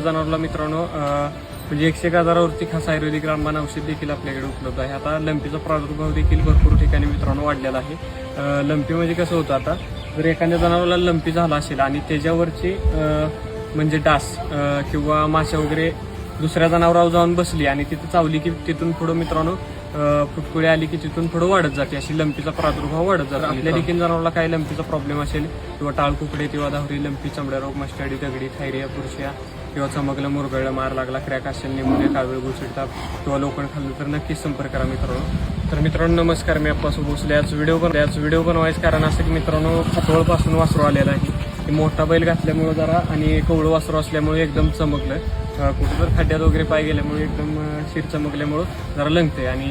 जनावरला मित्रांनो म्हणजे एकशे एक हजारावरती खास आयुर्वेदिक रामबाण औषध देखील आपल्याकडे उपलब्ध आहे. आता लंपीचा प्रादुर्भाव देखील भरपूर ठिकाणी मित्रांनो वाढलेला आहे. लंपी म्हणजे कसं होतं आता जर एखाद्या जनावराला लंपी झाला असेल आणि त्याच्यावरची म्हणजे डास किंवा माशा वगैरे दुसऱ्या जनावरावर जाऊन बसली आणि तिथं चावली की तिथून पुढं मित्रांनो फुटकुळी आली की तिथून पुढे वाढत जाते. अशी लंपीचा प्रादुर्भाव वाढत जातो. आपल्या देखील जनावराला काही लंपीचा प्रॉब्लेम असेल किंवा टाळकुकडे किंवा दाहरी लंपी चमड्या रोग मस्टडी दगडी थायरिया पुरुषिया किंवा चमकलं मुरगळलं मार लागला क्रॅक असेल निमोनिया कावीळ गुचिडताप किंवा लोखंड खाल्लं तर नक्कीच संपर्क करा मित्रांनो. तर मित्रांनो नमस्कार. मी अप्पा भोसले आज व्हिडिओ बन आज व्हिडिओ बनवायचं कारण असं की मित्रांनो खतवळपासून वासरू आलेला आहे. हे मोठा बैल घातल्यामुळे जरा आणि कवळं वासरू असल्यामुळे एकदम चमकलं कुठं तर खड्ड्यात वगैरे पाय गेल्यामुळे एकदम शिर चमकल्यामुळं जरा लंगते आणि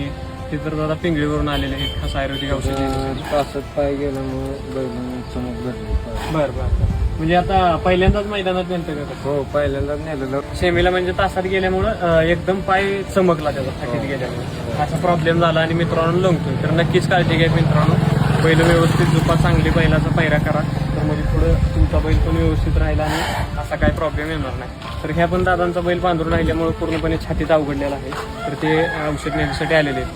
ते तर दादा पिंगळीवरून आलेले आहेत खास आयुर्वेदिक औषध. तासात पाय गेल्यामुळे बैल चमक भरली बरं बरं म्हणजे आता पहिल्यांदाच मैदानात नेलं का? हो पहिल्यांदा नेलेलं. सेमीला म्हणजे तासात गेल्यामुळं एकदम पाय चमकला त्याचा फाटीत गेल्यामुळे. असा प्रॉब्लेम झाला आणि मित्रांनो लंगतोय. तर नक्कीच काळजी घ्या मित्रांनो. बैल व्यवस्थित झोपा चांगली बैलाचा पैरा करा. म्हणजे पुढं तुमचा बैल पण व्यवस्थित राहिला आणि असा काही प्रॉब्लेम येणार नाही. तर ह्या पण दादांचा बैल पांढरून राहिल्यामुळे पूर्णपणे छातीत अवघडलेला आहे. तर ते औषध नेण्यासाठी आलेले आहेत.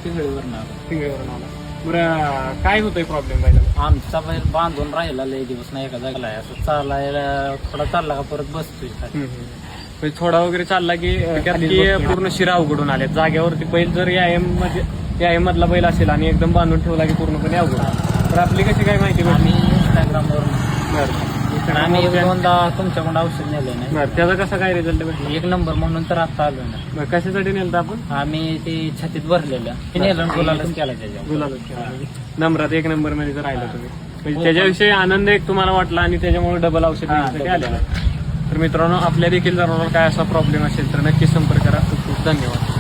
पिंगळीवरून आला. बरं काय होतंय प्रॉब्लेम बैलाला आमचा बैल बांधून राहिला लय दिवस नाही का जागला असं चालायला थोडा चालला का परत बसतोय. म्हणजे थोडा वगैरे चालला की पूर्ण शिरा उघडून आले जागेवरती बैल जर यायममध्ये यायम मधला बैल असेल आणि एकदम बांधून ठेवला की पूर्णपणे अवघड. तर आपली कशी काय माहिती आम्ही भेटली इंस्टाग्रामवर आम्ही एक दोनदा तुमच्याकडून औषध नेलं नाही. बरं त्याचा कसा काय रिझल्ट भेटला? एक नंबर म्हणून तर आता आलो ना. बरं कशासाठी नेलं आपण? आम्ही ते छातीत भरलेलं. ते नेलं आणि गुलालच केला त्याच्यावर. गुलाबच. नंबरात एक नंबरमध्ये जर राहिला तुम्ही. म्हणजे त्याच्याविषयी आनंद एक तुम्हाला वाटला आणि त्याच्यामुळे डबल औषध हा, घेण्यासाठी double. आलेला. तर मित्रांनो आपल्या देखील जनावर काय असा प्रॉब्लेम असेल तर नक्की संपर्क करा. खूप खूप धन्यवाद.